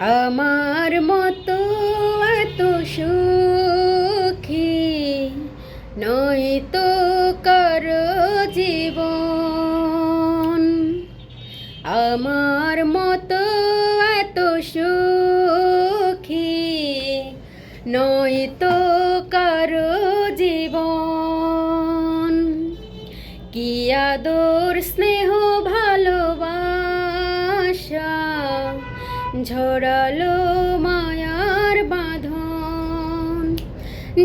আমার মতো এত সুখী নয় তো কর জীবন। আমার মতো এত সুখী নয় ঝরালো মায়ার বাঁধন।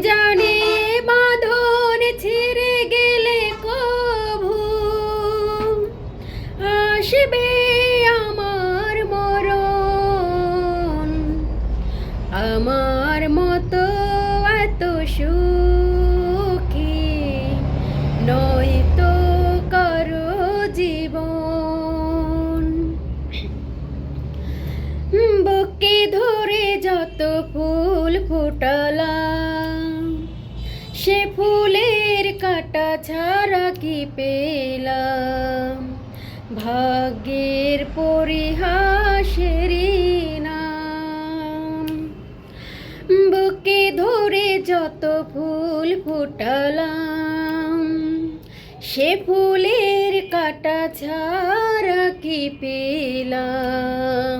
জানে বাঁধন ছিঁড়ে গেলে কভু আসবে আমার মরণ। আমার মতো এত সুখী নয় তো কারও জীবন। যত ফুল ফোটালাম। সে ফুলের কাটা ছাড়া কি পেলাম? ভাগ্যের পরিহাসেরই নাম। বুকে ধরে যত ফুল ফোটালাম, সে ফুলের কাটা ছাড়া কি পেলাম?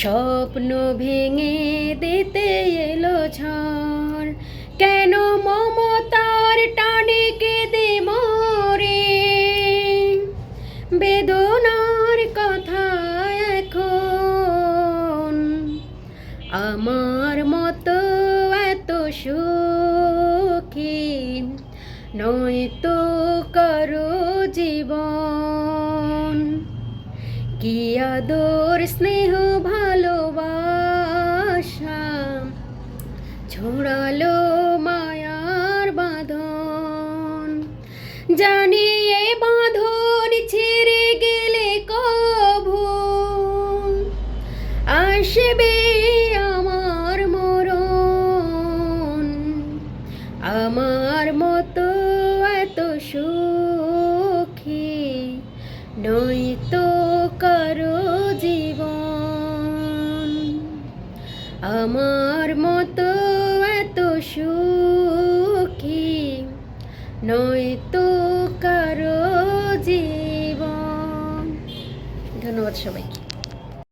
স্বপ্ন ভেঙে দিতে এলো ঝড়। কেন মমতার টানে কেঁদে মরে? বেদনার কথা এখন। আমার মতো এত সুখী নয় তো কারও জীবন। কি আদর স্নেহ ছড়ালো মায়ার বাঁধন। জানি এ বাঁধন ছেড়ে গেলে কভু আসবে আমার মরণ। আমার মতো এত সুখী নয় তো কারও জীবন। আমার মতো সুখী নয় তো কারও জীবন। ধন্যবাদ সবাইকে।